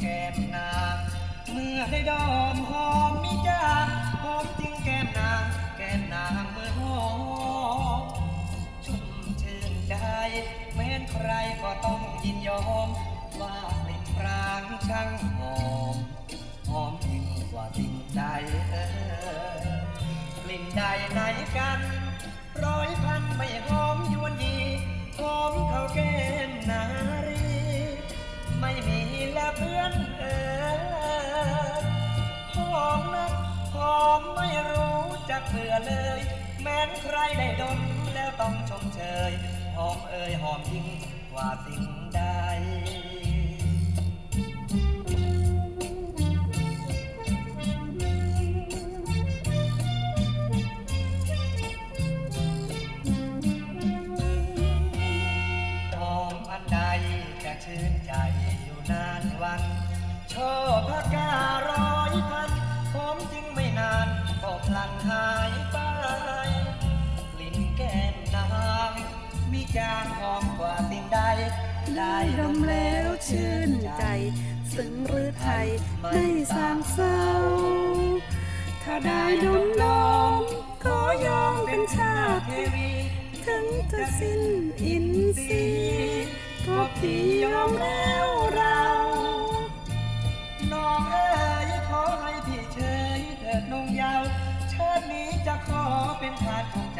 แก้มนาง เมื่อได้ดอมหอมมิจางหอมจริงแก้มนาง แก้มนางเมื่อหอมชุ่มชื่นใจแม้นใครก็ต้องยินยอม ว่ากลิ่นปรางช่างหอม หอมยิ่งกว่าสิ่งใดเออกลิ่นใดไหนกัน เพื่อนเออหอมนักหอมไม่รู้จักเบื่อเลย แม้นใครได้ดมแล้วต้องชมเชยหอมเอ่ยหอมยิ่งกว่าสิ่งใดหอมอันใด จะชื่นใจอยู่นานวันชอบพาการ้อยพันหอมจริงไม่นานก็พลันหายไปกลิ่นแก้มนางมีจางหอมกว่าสิ่งใด ได้ดมแล้วชื่นใจ ซึ่งหรือไทยไม่สร้างเศร้า ถ้าได้ดมลองขอยอมเป็นชาติเทวี ถึงจะสิ้นอินทรีย์ก็าวชาตินี้จะขอเป็นทาสของเจ้า